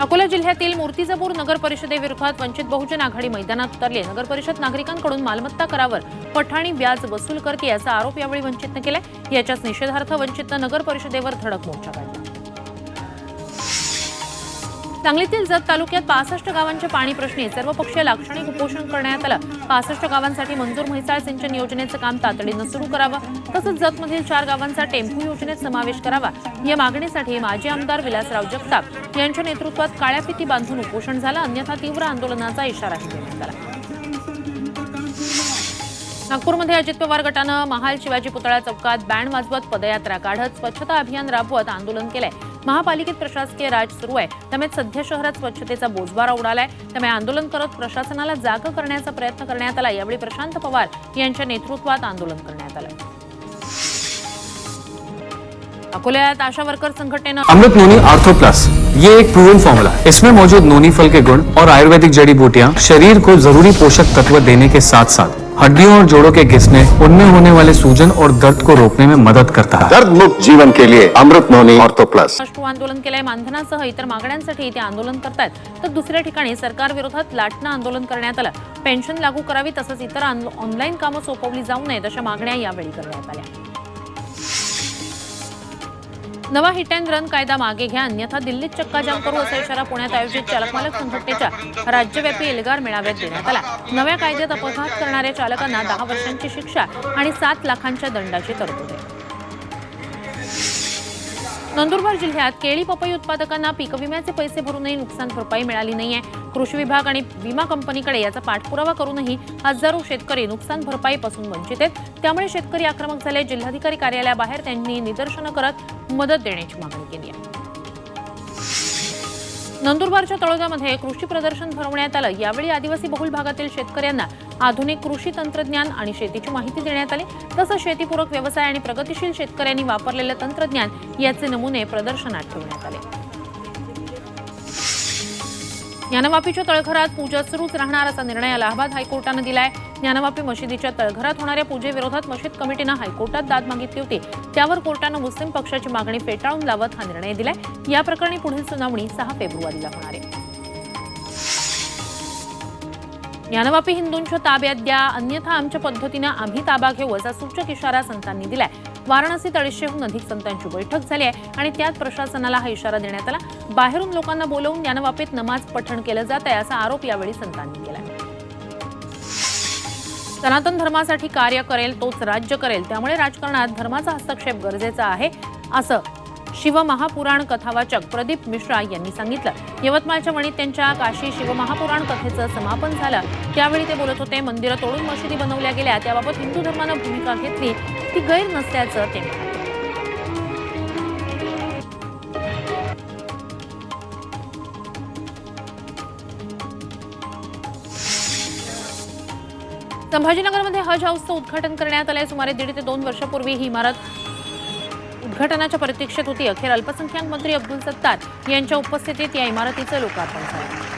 अकोला जिल्ह्यातील मूर्तिजापूर नगर परिषदेविरोधात वंचित बहुजन आघाडी मैदानात उतरली. नगर परिषद नागरिकांकडून मालमत्ता करावर पठाणी व्याज वसूल करते याचा आरोप यावेळी वंचितनं केलाय. याच्याच निषेधार्थ वंचितनं नगर परिषदेवर धडक मोर्चा काढला. सांगलीतील जत तालुक्यात पासष्ट गावांच्या पाणी प्रश्नी सर्वपक्षीय लाक्षणिक उपोषण करण्यात आलं. पासष्ट गावांसाठी मंजूर म्हैसाळ सिंचन योजनेचं काम तातडीनं सुरू करावं. तसंच जतमधील चार गावांचा टेम्पो योजनेत समावेश करावा. या मागणीसाठी माजी आमदार विलासराव जगताप यांच्या नेतृत्वात काळ्या फिती बांधून उपोषण झालं. अन्यथा तीव्र आंदोलनाचा इशाराही देण्यात आला नागपूरमध्ये अजित पवार गटानं महाल शिवाजी पुतळा चौकात बँड वाजवत पदयात्रा काढत स्वच्छता अभियान राबवत आंदोलन केलंय. महापालिकेत प्रशासकीय राज सुरू आहे. त्यामुळे सध्या शहरात स्वच्छतेचा बोजवारा उडालाय. त्यामुळे आंदोलन करत प्रशासनाला जाग करण्याचा प्रयत्न करण्यात आला. यावेळी प्रशांत पवार यांच्या नेतृत्वात आंदोलन करण्यात आलं. अकोल्यात आशा वर्कर संघटनेनं अमृत नोनी आर्थो प्लस ये एक प्रूवन फॉर्मूला है. इसमें मौजूद नोनी फल के गुण और आयुर्वेदिक जड़ी बूटियाँ शरीर को जरूरी पोषक तत्व देने के साथ साथ हड्डियों और जोड़ों के घिसने उनमें होने वाले सूजन और दर्द को रोकने में मदद करता है। दर्द मुक्त जीवन के लिए अमृत नोनी ऑर्थो प्लस। आंदोलन केलंय मानधनासह इतर मागण्यांसाठी ते आंदोलन करतायत तर दुसऱ्या ठिकाणी सरकार विरोधात लाटणं आंदोलन करण्यात आलं. पेन्शन लागू करावी तसंच इतर ऑनलाईन कामं सोपवली जाऊ नयेत अशा मागण्या यावेळी करण्यात आल्या. नवा हिट अँड रन कायदा मागे घ्या अन्यथा दिल्लीत चक्काजाम करू असा इशारा पुण्यात आयोजित चालक मालक संघटनेच्या राज्यव्यापी एल्गार मेळाव्यात देण्यात आला. नव्या कायद्यात अपघात करणाऱ्या चालकांना दहा वर्षांची शिक्षा आणि सात लाखांच्या दंडाची तरतूद आहे. नंदुरबार जिल्ह्यात केळी पपई उत्पादकांना पीक विम्याचे पैसे भरूनही नुकसान भरपाई मिळाली नाहीये. कृषी विभाग आणि विमा कंपनीकडे याचा पाठपुरावा करूनही हजारो शेतकरी नुकसान भरपाईपासून वंचित आहेत. त्यामुळे शेतकरी आक्रमक झाले. जिल्हाधिकारी कार्यालयाबाहेर त्यांनी निदर्शनं करत मदत देण्याची मागणी केली आहे. नंदुरबारच्या तळोद्यामध्ये कृषी प्रदर्शन भरवण्यात आलं. यावेळी आदिवासी बहुल भागातील शेतकऱ्यांना आधुनिक कृषी तंत्रज्ञान आणि शेतीची माहिती देण्यात आली. तसंच शेतीपूरक व्यवसाय आणि प्रगतिशील शेतकऱ्यांनी वापरलेलं तंत्रज्ञान याचे नमुने प्रदर्शनात ठेवण्यात आले. ज्ञानवापीच्या तळघरात पूजा सुरूच राहणार असा निर्णय अलाहाबाद हायकोर्टानं दिलाय. ज्ञानवापी मशिदीच्या तळघरात होणाऱ्या पूजेविरोधात मशीद कमिटीनं हायकोर्टात दाद मागितली होती. त्यावर कोर्टानं मुस्लिम पक्षाची मागणी फेटाळून लावत हा निर्णय दिलाय. या प्रकरणी पुढील सुनावणी सहा फेब्रुवारीला होणार आहे. ज्ञानवापी हिंदूंच्या ताब्यात द्या. अन्यथा आमच्या पद्धतीनं आम्ही ताबा घेऊ असा सूचक इशारा संतांनी दिलाय. वाराणसीत अडीचशेहून अधिक संतांची बैठक झाली आहे आणि त्यात प्रशासनाला हा इशारा देण्यात आला. बाहेरून लोकांना बोलवून ज्ञानवापीत नमाज पठण केलं जात आहे असा आरोप यावेळी संतांनी केला सनातन धर्मासाठी कार्य करेल तोच राज्य करेल. त्यामुळे राजकारणात धर्माचा हस्तक्षेप गरजेचा आहे असं शिवमहापुराण कथावाचक प्रदीप मिश्रा यांनी सांगितलं. यवतमाळच्या वणीत त्यांच्या काशी शिवमहापुराण कथेचं समापन झालं. त्यावेळी ते बोलत होते मंदिरं तोडून मशिदी बनवल्या गेल्या त्याबाबत हिंदू धर्मानं भूमिका घेतली. ती गैर नसल्याचं ते म्हणाले. संभाजीनगरमध्ये हज हाऊसचं उद्घाटन करण्यात आलंय. सुमारे दीड ते दोन वर्षापूर्वी ही इमारत उद्घाटनाच्या प्रतीक्षेत होती. अखेर अल्पसंख्याक मंत्री अब्दुल सत्तार यांच्या उपस्थितीत या इमारतीचं लोकार्पण झालं.